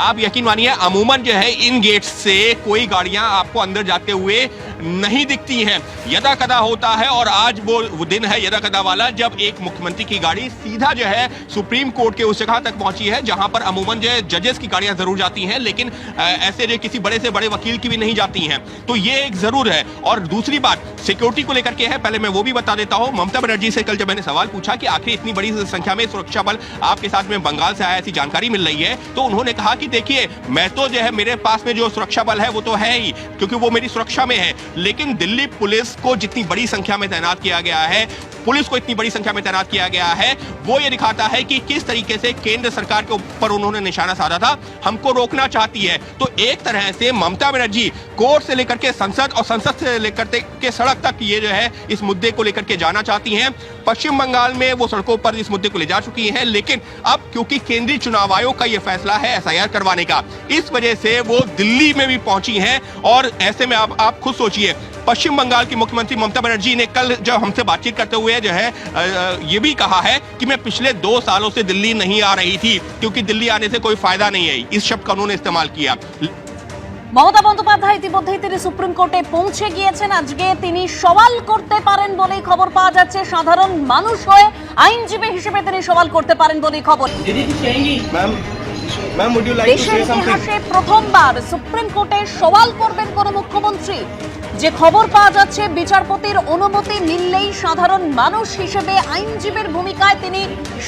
आप यकीन मानिए, अमूमन जो है, इन गेट्स से कोई गाड़ियाँ आपको अंदर जाते हुए नहीं दिखती हैं। यदा कदा होता है और आज वो दिन है यदा कदा वाला, जब एक मुख्यमंत्री की गाड़ी सीधा जो है सुप्रीम कोर्ट के उस जगह तक पहुँची है, जहाँ पर अमूमन जो है जजेस की गाड़ियाँ ज़रूर जाती हैं, लेकिन ऐसे जो किसी बड़े से बड़े वकील की भी नहीं जाती हैं। तो ये एक ज़रूर है। और दूसरी बात सिक्योरिटी को लेकर के है, पहले मैं वो भी बता देता हूँ। ममता बनर्जी से कल जब मैंने सवाल पूछा कि आखिर इतनी बड़ी संख्या में सुरक्षा बल आपके साथ में बंगाल से आया, ऐसी जानकारी मिल रही है तो उन्होंने कहा कि देखिए, मैं तो जो है मेरे पास में जो सुरक्षा बल है, वो तो है ही, क्योंकि वो मेरी सुरक्षा में है। लेकिन दिल्ली पुलिस को जितनी बड़ी संख्या में तैनात किया गया है, पुलिस को इतनी बड़ी संख्या में तैनात किया गया है, वो ये दिखाता है कि किस तरीके से केंद्र सरकार के ऊपर उन्होंने निशाना साधा था। हमको रोकना चाहती है। तो एक तरह से ममता बनर्जी कोर्ट से लेकर के संसद और संसद से लेकर के सड़क तक ये जो है, इस मुद्दे को लेकर के जाना चाहती हैं। पश्चिम बंगाल में वो सड़कों पर इस मुद्दे को ले जा चुकी हैं, लेकिन अब क्योंकि केंद्रीय चुनाव आयोग का ये फैसला है एसआईआर करवाने का, इस वजह से वो दिल्ली में भी पहुँची हैं और ऐसे में आप आप खुद सोचिए, पश्चिम बंगाल की मुख्यमंत्री ममता बनर्जी ने कल जब हमसे बातचीत करते हुए जो है ये भी कहा है कि मैं पिछले दो सालों से दिल्ली नहीं आ रही थी, क्योंकि दिल्ली आने से कोई फ़ायदा नहीं है, इस शब्द का उन्होंने इस्तेमाल किया। মমতা বন্দ্যোপাধ্যায় ইতিমধ্যেই তিনি সুপ্রিম কোর্টে পৌঁছে গিয়েছেন। আজকে তিনি সওয়াল করতে পারেন বলেই খবর পাওয়া যাচ্ছে। সাধারণ মানুষ হয়ে আইনজীবী হিসেবে তিনি সওয়াল করতে পারেন বলেই খবর। দেশের ইতিহাসে প্রথমবার সুপ্রিম কোর্টে সওয়াল করবেন কোনো মুখ্যমন্ত্রী। যে খবর পাওয়া যাচ্ছে, বিচারপতির অনুমতি মিললেই সাধারণ মানুষ হিসেবে আইনজীবীর ভূমিকায় তিনি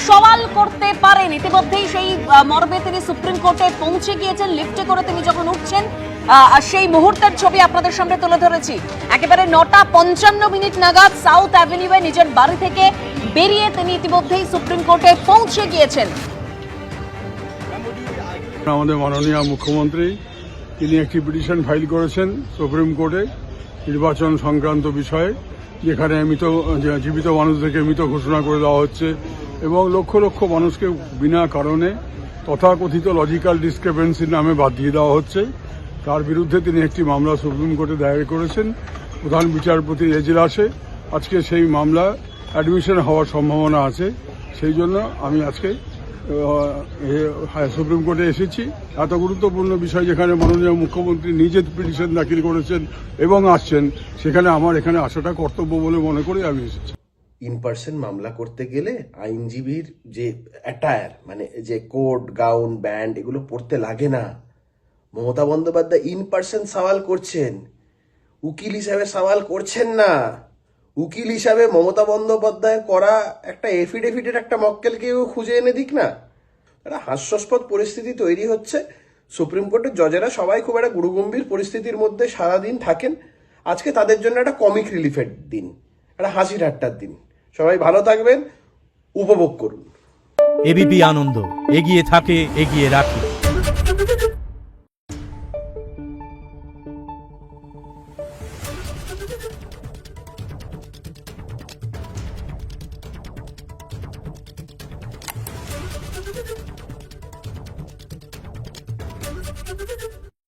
সওয়াল করতে পারেন। ইতিমধ্যেই সেই মর্মে তিনি সুপ্রিম কোর্টে পৌঁছে গিয়েছেন, লিফটে করে তিনি যখন উঠছেন সেই মুহূর্তের ছবি আপনাদের সামনে তুলে ধরেছি। একেবারে নটা পঞ্চান্ন মিনিট নাগাদ সাউথ অ্যাভিনিউয়ে নিজের বাড়ি থেকে বেরিয়ে তিনি ইতিমধ্যেই সুপ্রিম কোর্টে পৌঁছে গিয়েছেন। আমাদের মাননীয় মুখ্যমন্ত্রী, তিনি একটি পিটিশন ফাইল করেছেন সুপ্রিম কোর্টে। নির্বাচন সংক্রান্ত বিষয়ে, যেখানে মৃত জীবিত মানুষদেরকে মৃত ঘোষণা করে দেওয়া হচ্ছে এবং লক্ষ লক্ষ মানুষকে বিনা কারণে তথাকথিত লজিক্যাল ডিসক্রিপেন্সির নামে বাদ দিয়ে দেওয়া হচ্ছে। তার বিরুদ্ধে তিনি একটি মামলা সুপ্রিম কোর্টে দায়ের করেছেন। প্রধান বিচারপতির এজলাসে আজকে সেই মামলা অ্যাডমিশন হওয়ার সম্ভাবনা আছে। সেই জন্য আমি আজকে সুপ্রিম কোর্টে এসেছি। এত গুরুত্বপূর্ণ বিষয় যেখানে মাননীয় মুখ্যমন্ত্রী নিজে পিটিশন দাখিল করেছেন এবং আসছেন, সেখানে আমার এখানে আসাটা কর্তব্য বলে মনে করে আমি এসেছি। ইন পার্সন মামলা করতে গেলে আইনজীবীর যে অ্যাটায়ার মানে যে কোট গাউন, ব্যান্ড, এগুলো পড়তে লাগে না। মমতা বন্দ্যোপাধ্যায় ইন পার্সন সওয়াল করছেন, উকিল হিসাবে সওয়াল করছেন না। উকিল হিসাবে মমতা বন্দ্যোপাধ্যায় করা একটা এফিডেভিটের একটা মক্কেলকেও খুঁজে এনে দিক না। একটা হাস্যাস্পদ পরিস্থিতি তৈরি হচ্ছে। সুপ্রিম কোর্টের জজেরা সবাই খুব একটা গুরুগম্ভীর পরিস্থিতির মধ্যে সারাদিন থাকেন। আজকে তাদের জন্য একটা কমিক রিলিফের দিন, একটা হাসি ঠাট্টার দিন। সবাই ভালো থাকবেন, উপভোগ করুন। এবিপি আনন্দ, এগিয়ে থাকে, এগিয়ে রাখে।